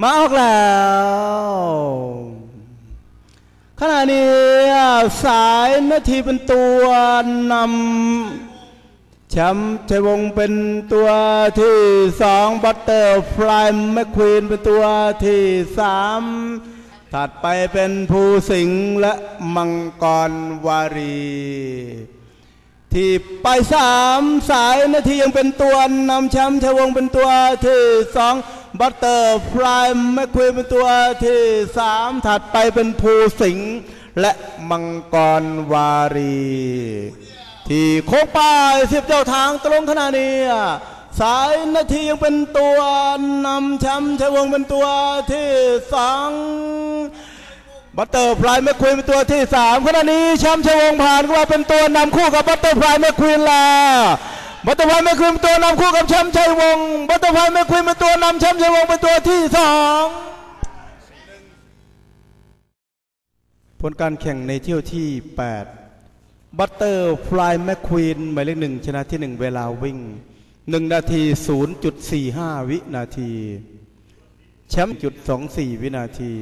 มาออกแล้วขณะนี้สายนาทีเป็นตัวนำแชมป์ชัยวงเป็นตัวที่สองบัตเตอร์ฟลายแมคควีนเป็นตัวที่สามถัดไปเป็นภูสิงห์และมังกรวารี ที่ไปสามสายนาทียังเป็นตัวนำแชมป์ชัยวงเป็นตัวที่สอง บัตเตอร์ฟลายแมคควีนเป็นตัวที่สามถัดไปเป็นภูสิงห์และมังกรวารี ที่โค้งป้ายสิบเจ้าทางตรงขณะนี้สายนาทียังเป็นตัวนำแชมป์ชัยวงเป็นตัวที่สองบัตเตอร์ฟลายแมคควีนเป็นตัวที่สามขณะนี้แชมป์ชัยวงผ่านก็มาเป็นตัวนำคู่กับบัตเตอร์ฟลายแมคควีนแล้ว บัตเตอร์ฟลายแมคควีนเป็นตัวนำคู่กับแชมป์ชัยวงศ์บัตเตอร์ฟลายแมคควีนเป็นตัวนำแชมป์ชัยวงศ์เป็นตัวที่สองผลการแข่งในเที่ยวที่ 8 บัตเตอร์ฟลายแมคควีนหมายเลขหนึ่งชนะที่หนึ่งเวลาวิ่ง 1 นาที 0.45 วินาที แชมป์จุด24 วินาที